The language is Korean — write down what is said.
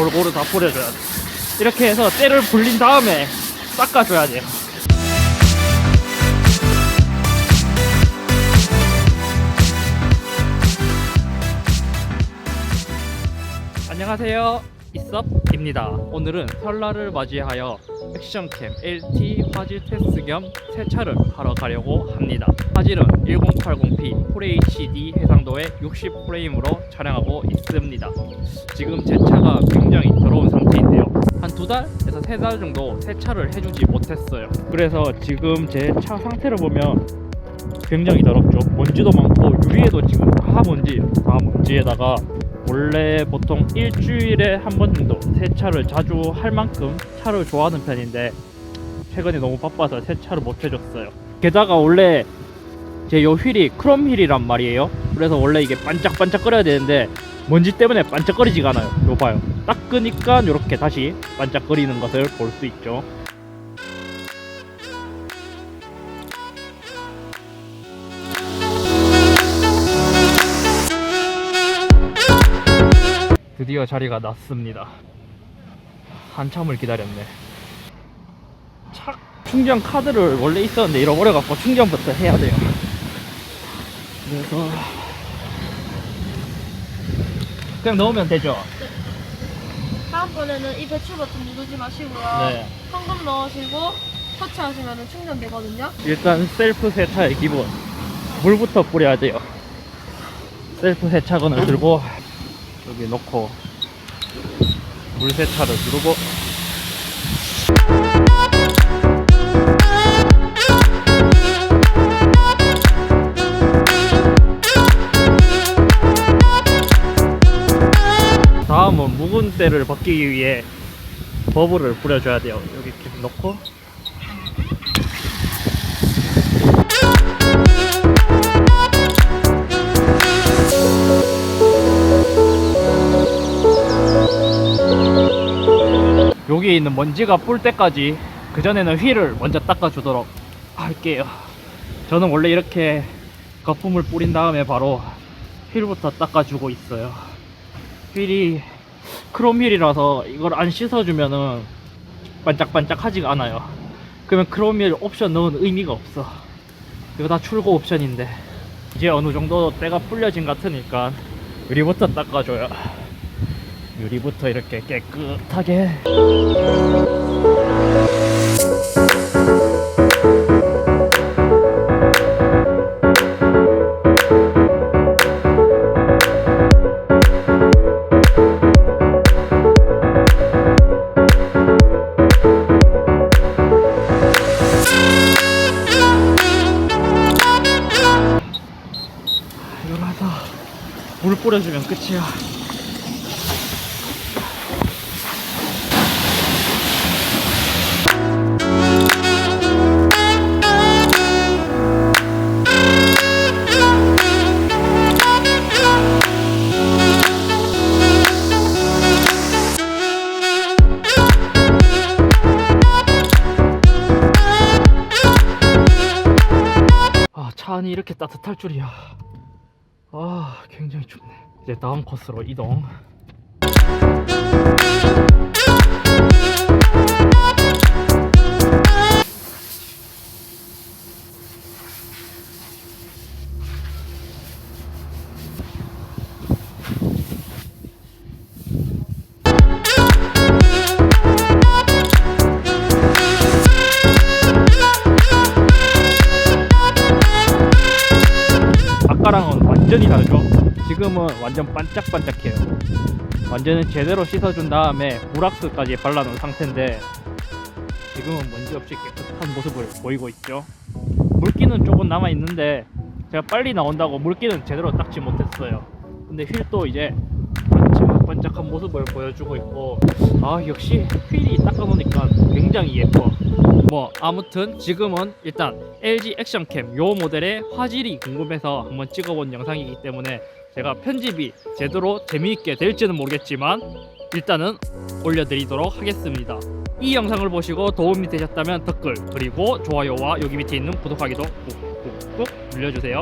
골고루 다 뿌려줘야 돼. 이렇게 해서 때를 불린 다음에 닦아줘야 돼요. 안녕하세요. 이섭입니다. 오늘은 설날을 맞이하여 액션캠 LT 화질 테스트 겸 세차를 하러 가려고 합니다. 화질은 1080p FHD 해상도의 60프레임으로 촬영하고 있습니다. 지금 제 차가 굉장히 더러운 상태인데요. 한 두 달에서 세 달 정도 세차를 해주지 못했어요. 그래서 지금 제 차 상태를 보면 굉장히 더럽죠. 먼지도 많고 유리에도 지금 다 먼지, 다 먼지에다가 원래 보통 일주일에 한 번 정도 세차를 자주 할 만큼 차를 좋아하는 편인데 최근에 너무 바빠서 세차를 못 해줬어요. 게다가 원래 제 요 휠이 크롬 휠이란 말이에요. 그래서 원래 이게 반짝반짝 거려야 되는데 먼지 때문에 반짝거리지가 않아요. 요 봐요. 닦으니까 이렇게 다시 반짝거리는 것을 볼 수 있죠. 드디어 자리가 났습니다. 한참을 기다렸네. 차 충전 카드를 원래 있었는데 잃어버려갖고 충전부터 해야 돼요. 그래서 그냥 넣으면 되죠. 다음번에는 이 배출 버튼 누르지 마시고요. 네. 현금 넣으시고 터치하시면 충전되거든요. 일단 셀프 세차의 기본 물부터 뿌려야 돼요. 셀프 세차건을 들고 여기 놓고 물 세차를 누르고 다음은 묵은 때를 벗기기 위해 버블을 뿌려줘야 돼요. 여기 이렇게 넣고 여기에 있는 먼지가 뿔 때까지 그전에는 휠을 먼저 닦아주도록 할게요. 저는 원래 이렇게 거품을 뿌린 다음에 바로 휠부터 닦아주고 있어요. 휠이 크롬 휠이라서 이걸 안 씻어주면은 반짝반짝하지가 않아요. 그러면 크롬 휠 옵션 넣은 의미가 없어. 이거 다 출고 옵션인데 이제 어느 정도 때가 불려진 것 같으니까 유리부터 닦아줘요. 유리부터 이렇게 깨끗하게 하다 물 뿌려주면 끝이야. 아, 차 안이 이렇게 따뜻할 줄이야. 아, 굉장히 춥네. 이제 다음 코스로 이동. 아까랑은 완전히 다르죠? 지금은 완전 반짝반짝해요. 완전히 제대로 씻어준 다음에 브락스까지 발라놓은 상태인데 지금은 먼지 없이 깨끗한 모습을 보이고 있죠. 물기는 조금 남아 있는데 제가 빨리 나온다고 물기는 제대로 닦지 못했어요. 근데 휠도 이제 반짝반짝한 모습을 보여주고 있고 아 역시 휠이 닦아놓으니까 굉장히 예뻐. 뭐 아무튼 지금은 일단 LG 액션캠 요 모델의 화질이 궁금해서 한번 찍어본 영상이기 때문에 제가 편집이 제대로 재미있게 될지는 모르겠지만 일단은 올려드리도록 하겠습니다. 이 영상을 보시고 도움이 되셨다면 댓글 그리고 좋아요와 여기 밑에 있는 구독하기도 꾹꾹꾹 눌러주세요.